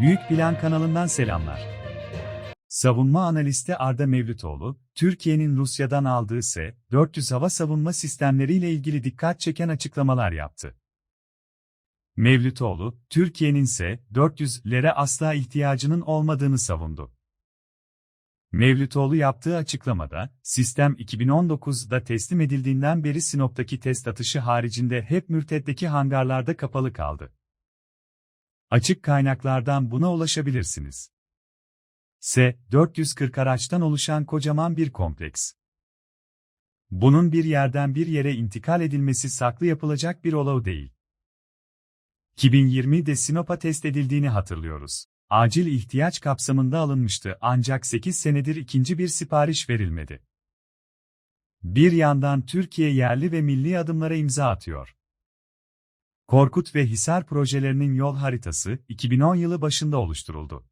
Büyük Plan kanalından selamlar. Savunma analisti Arda Mevlütoğlu, Türkiye'nin Rusya'dan aldığı S-400 hava savunma sistemleriyle ilgili dikkat çeken açıklamalar yaptı. Mevlütoğlu, Türkiye'nin S-400'lere asla ihtiyacının olmadığını savundu. Mevlütoğlu yaptığı açıklamada, sistem 2019'da teslim edildiğinden beri Sinop'taki test atışı haricinde hep mürteddeki hangarlarda kapalı kaldı. Açık kaynaklardan buna ulaşabilirsiniz. S-440 araçtan oluşan kocaman bir kompleks. Bunun bir yerden bir yere intikal edilmesi saklı yapılacak bir olay değil. 2020'de Sinop'a test edildiğini hatırlıyoruz. Acil ihtiyaç kapsamında alınmıştı ancak 8 senedir ikinci bir sipariş verilmedi. Bir yandan Türkiye yerli ve milli adımlara imza atıyor. Korkut ve Hisar projelerinin yol haritası 2010 yılı başında oluşturuldu.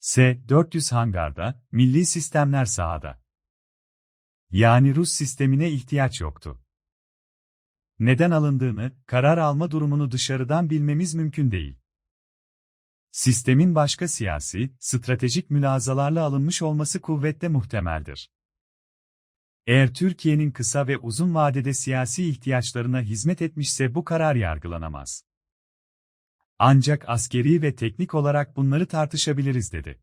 S-400 hangarda, milli sistemler sahada. Yani Rus sistemine ihtiyaç yoktu. Neden alındığını, karar alma durumunu dışarıdan bilmemiz mümkün değil. Sistemin başka siyasi, stratejik mülazalarla alınmış olması kuvvetle muhtemeldir. Eğer Türkiye'nin kısa ve uzun vadede siyasi ihtiyaçlarına hizmet etmişse bu karar yargılanamaz. Ancak askeri ve teknik olarak bunları tartışabiliriz dedi.